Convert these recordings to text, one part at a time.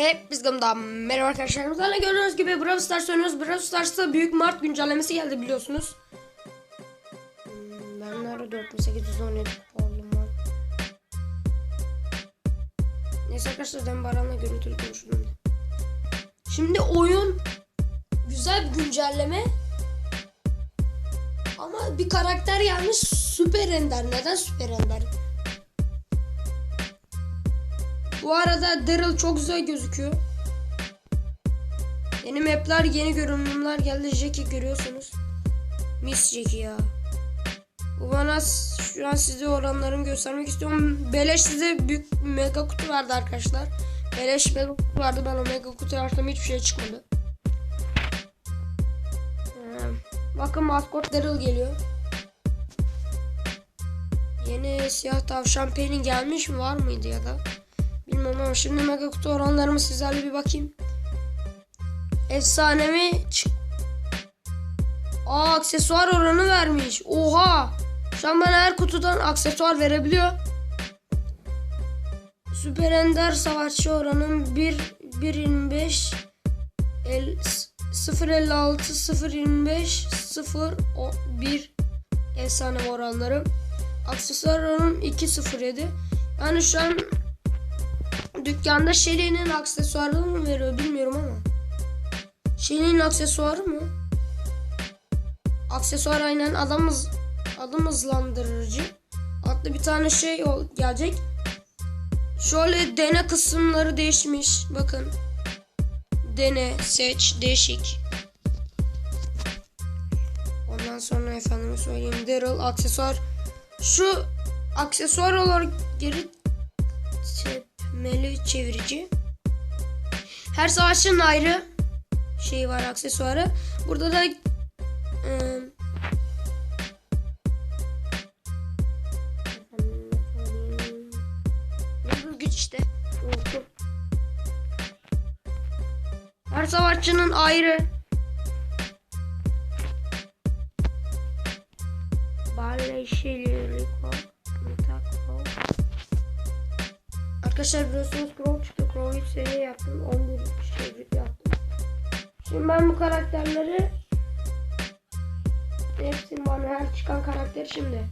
Hep biz gamda merhaba arkadaşlar. Bizlerle gördüğünüz gibi Brawl Stars oynuyoruz. Brawl Stars'ta Büyük Mart güncellemesi geldi biliyorsunuz. Hmm, Ben nerede 4817 oldum var. Neyse arkadaşlar ben Baran'la görüntülü konuştum. Şimdi oyun güzel bir güncelleme. Ama bir karakter gelmiş Süper Ender. Neden Süper Ender? Bu arada Daryl çok güzel gözüküyor. Yeni mapler, yeni görünümler geldi. Jackie görüyorsunuz. Miss Jackie ya. Bu bana şu an size oranlarını göstermek istiyorum. Beleş size büyük mega kutu verdi arkadaşlar. Beleş mega kutu vardı. Ben o mega kutuyu açtım. Hiçbir şey çıkmadı. Ee, bakın maskot Daryl geliyor. Yeni siyah tavşan Penny gelmiş mi? Var mıydı ya da? Ama şimdi mega kutu oranlarımı sizlerle bir bakayım. Efsanevi çık. Aa aksesuar oranı vermiş. Oha. Şu an bana her kutudan aksesuar verebiliyor. Süper Ender savaşçı oranım 1 1.25 el 0.56 0.25 0 1 efsane oranlarım. Aksesuar oranım 2.07. Yani şu an Dükkanda Shelly'nin aksesuarını mı veriyor bilmiyorum ama. Shelly'nin aksesuarı mı? Aksesuar aynen adam, hız, adam hızlandırıcı. Adlı bir tane şey gelecek. Şöyle dene kısımları değişmiş. Bakın. Dene, seç, değişik. Ondan sonra efendime söyleyeyim. Daryl aksesuar. Şu aksesuar olarak geri tepmeli çevirici. Her savaşçının ayrı şey var aksesuarı. Burada da Yıldız güç işte. Her savaşçının ayrı. Barley şeyleri Arkadaşlar biliyorsunuz Crow çıktı. Crow ilk seviye yaptım. 11 şey yaptım. Şimdi ben bu karakterleri hepsini bana her çıkan karakteri şimdi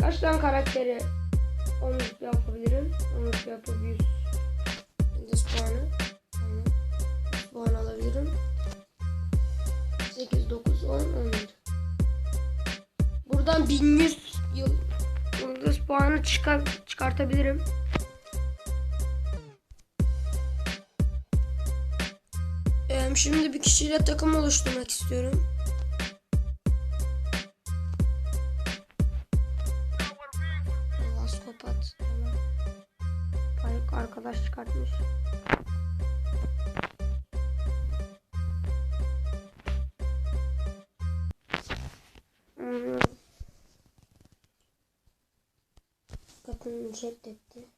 kaç tane karakteri 10 yapabilirim? 10 yapıp 100 yıldız puanı. Aynen. Puan alabilirim. 8, 9, 10, 11. Buradan 1100 yıl yıldız puanı çıkar, çıkartabilirim. Ee, şimdi bir kişiyle takım oluşturmak istiyorum. Laskopat. Payık arkadaş çıkartmış. Bakın. Oo.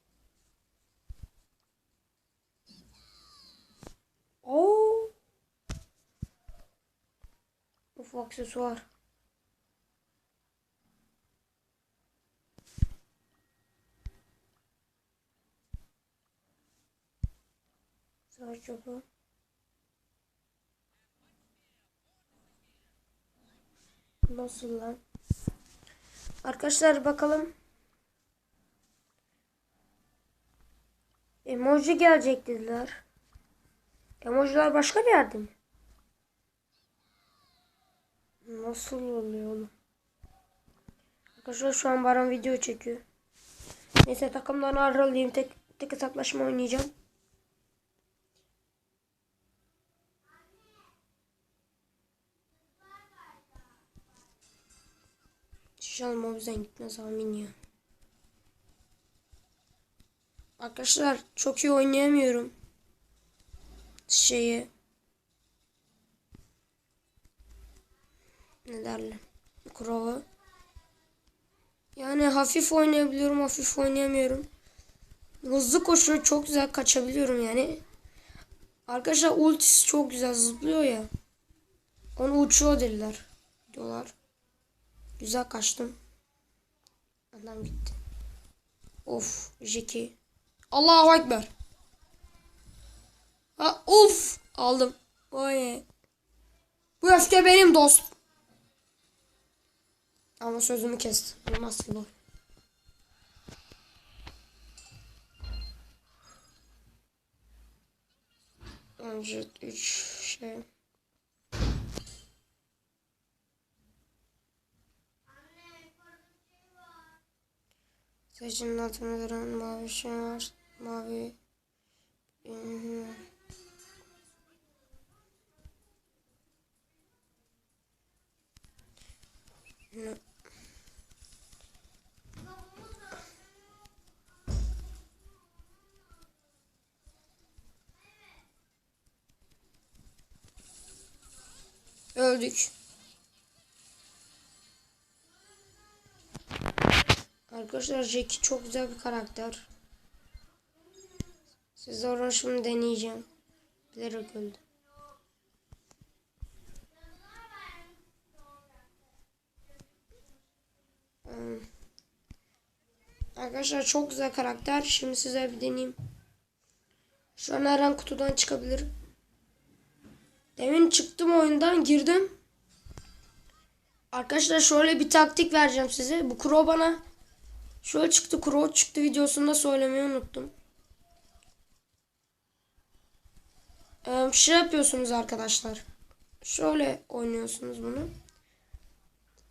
Uf aksesuar. Savaş çopu. Nasıl lan? Arkadaşlar bakalım. Emoji gelecek dediler. Emojiler başka bir yerde mi? Nasıl oluyor oğlum? Arkadaşlar şu an Baran video çekiyor. Neyse takımdan ayrılayım. Tek, tek hesaplaşma oynayacağım. İnşallah o yüzden gitmez amin ya. Arkadaşlar çok iyi oynayamıyorum. Şeyi. Derler? Crow'u. Yani hafif oynayabiliyorum, hafif oynayamıyorum. Hızlı koşuyor, çok güzel kaçabiliyorum yani. Arkadaşlar ultisi çok güzel zıplıyor ya. Onu uçuyor dediler. Diyorlar. Güzel kaçtım. Adam gitti. Of Jackie. Allahu Ekber. Ha, uf aldım. Oy. Bu öfke benim dost. Ama sözümü kesti. Bu nasıl bu? Önce üç şey. Saçının altına duran mavi şey var. Mavi. Hı-hı. Ne? Öldük. Arkadaşlar Jackie çok güzel bir karakter. Size şimdi deneyeceğim. Bilerek öldüm. Arkadaşlar çok güzel karakter. Şimdi size bir deneyeyim. Şu an her an kutudan çıkabilir. Demin çıktım oyundan girdim. Arkadaşlar şöyle bir taktik vereceğim size. Bu Kuro bana şöyle çıktı Kuro çıktı videosunda söylemeyi unuttum. Ee, şey yapıyorsunuz arkadaşlar. Şöyle oynuyorsunuz bunu.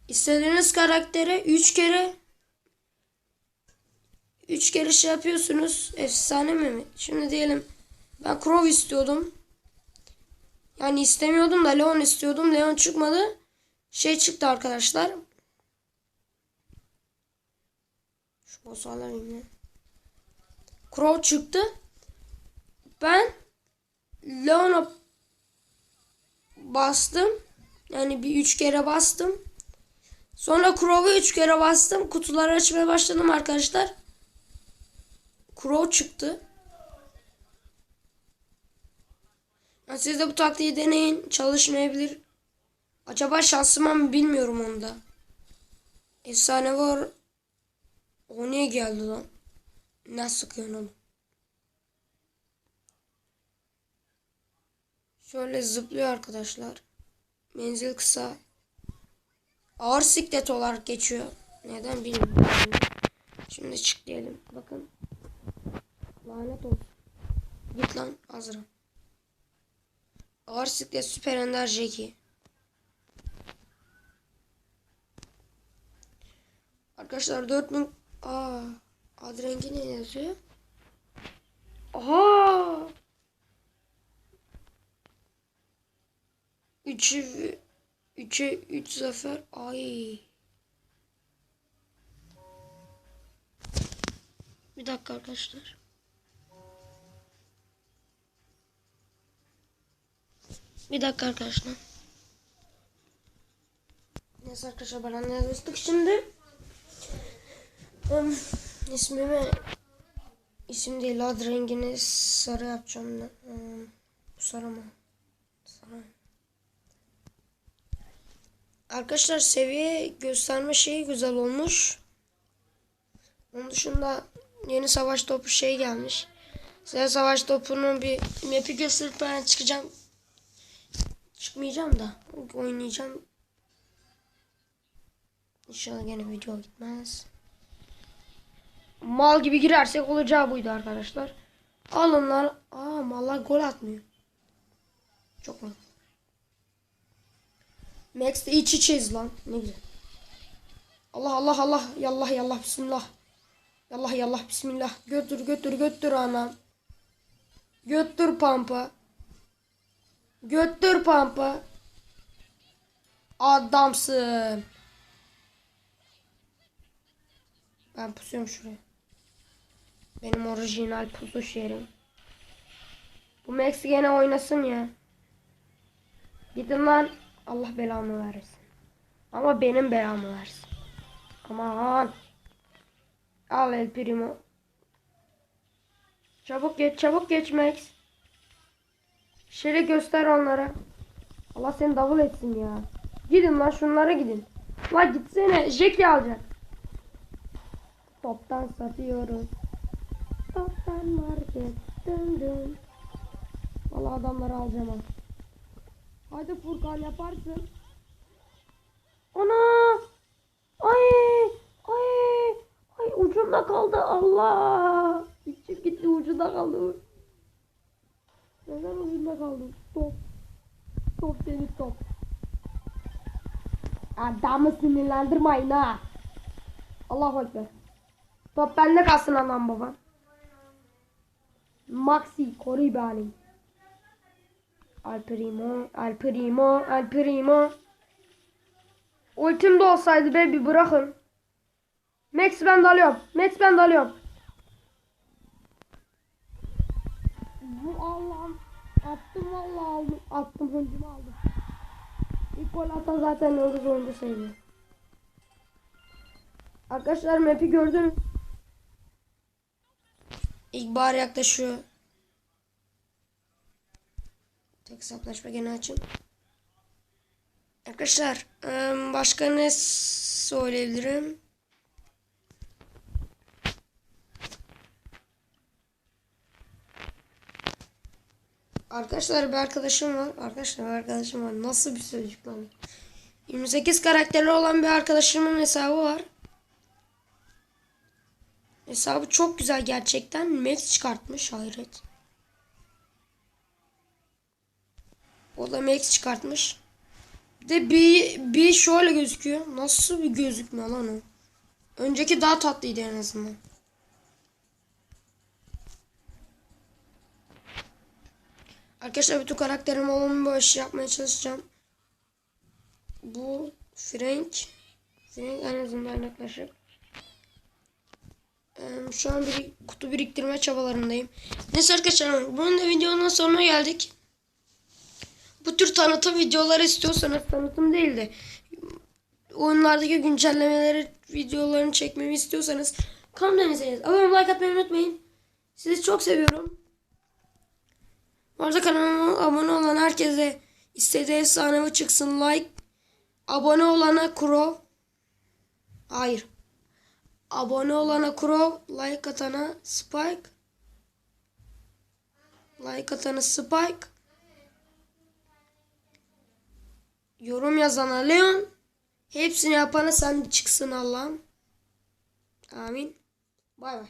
İstediğiniz karaktere 3 kere 3 kere şey yapıyorsunuz. Efsane mi? Şimdi diyelim ben Crow istiyordum. Yani istemiyordum da Leon istiyordum. Leon çıkmadı. Şey çıktı arkadaşlar. Şu boss'u alayım ya. Crow çıktı. Ben Leon'a bastım. Yani bir üç kere bastım. Sonra Crow'a üç kere bastım. Kutuları açmaya başladım arkadaşlar. Crow çıktı. Yani siz de bu taktiği deneyin. Çalışmayabilir. Acaba şansıma mı bilmiyorum onda. Efsane var. O niye geldi lan? Ne sıkıyorsun oğlum? Şöyle zıplıyor arkadaşlar. Menzil kısa. Ağır siklet olarak geçiyor. Neden bilmiyorum. Şimdi çık diyelim. Bakın. Lanet olsun. Git lan Azra. Ağır siklet süper ender Jackie. Arkadaşlar 4000 Aa, ad rengi ne yazıyor? Aha! 3'ü 3'e 3 zafer. Ay. Bir dakika arkadaşlar. Bir dakika arkadaşlar. Neyse arkadaşlar ne yazmıştık şimdi? Um, ismimi isim değil ad rengini sarı yapacağım. Um, sarı mı? Sarı. Arkadaşlar seviye gösterme şeyi güzel olmuş. Onun dışında yeni savaş topu şey gelmiş. Size savaş topunun bir map'i gösterip ben çıkacağım. Çıkmayacağım da oynayacağım. İnşallah gene video gitmez. Mal gibi girersek olacağı buydu arkadaşlar. Alın lan. Aa mallar gol atmıyor. Çok mu? Max'te iç içeyiz lan. Ne güzel. Allah Allah Allah. Yallah yallah bismillah. Yallah yallah bismillah. Götür götür götür anam. Götür pampa. Götür pampa. Adamsın. Ben pusuyorum şuraya. Benim orijinal pusuş yerim. Bu Max gene oynasın ya. Gidin lan. Allah belamı versin. Ama benim belamı versin. Aman. Al El Primo. Çabuk geç, çabuk geç Max. Şöyle göster onlara. Allah seni davul etsin ya. Gidin lan şunlara gidin. Lan gitsene. Jackie alacak. Toptan satıyoruz. Toptan market. Vallahi Vallahi adamları alacağım ha. Hadi Furkan yaparsın. Ana! Ay! Ay! Ay ucunda kaldı Allah! Gitti gitti ucunda kaldı. Neden ucunda kaldı? Top. Top seni top. Adamı sinirlendirmeyin ha. Allahu Ekber. Top bende kalsın anam babam. Maxi koru beni. Al Primo, Al Primo, Al Primo. Ultim de olsaydı be bir bırakın. Max ben de alıyorum. Max ben de alıyorum. Bu Allah'ım. Attım vallahi aldım. Attım hıncımı aldım. İlk gol atan zaten yıldız oyuncu sayılıyor. Arkadaşlar map'i gördünüz. İlkbahar yaklaşıyor. Tek hesaplaşma gene açın. Arkadaşlar em, başka ne söyleyebilirim? Arkadaşlar bir arkadaşım var. Arkadaşlar bir arkadaşım var. Nasıl bir sözcük lan? 28 karakterli olan bir arkadaşımın hesabı var. Hesabı çok güzel gerçekten. Max çıkartmış hayret. O da Max çıkartmış. Bir de bir, bir şöyle gözüküyor. Nasıl bir gözükme lan o? Önceki daha tatlıydı en azından. Arkadaşlar bütün karakterim olan işi yapmaya çalışacağım. Bu Frank. Frank en azından yaklaşık. Şu an bir kutu biriktirme çabalarındayım. Neyse arkadaşlar bunun da videonun sonuna geldik. Bu tür tanıtım videoları istiyorsanız tanıtım değil de oyunlardaki güncellemeleri videolarını çekmemi istiyorsanız kanalıma izleyiniz. Abone like atmayı unutmayın. Sizi çok seviyorum. Bu arada kanalıma abone olan herkese istediği efsanevi çıksın like. Abone olana kuro. Hayır. Abone olana Crow, like atana Spike. Like atana Spike. Yorum yazana Leon. Hepsini yapana sen çıksın Allah'ım. Amin. Bay bay.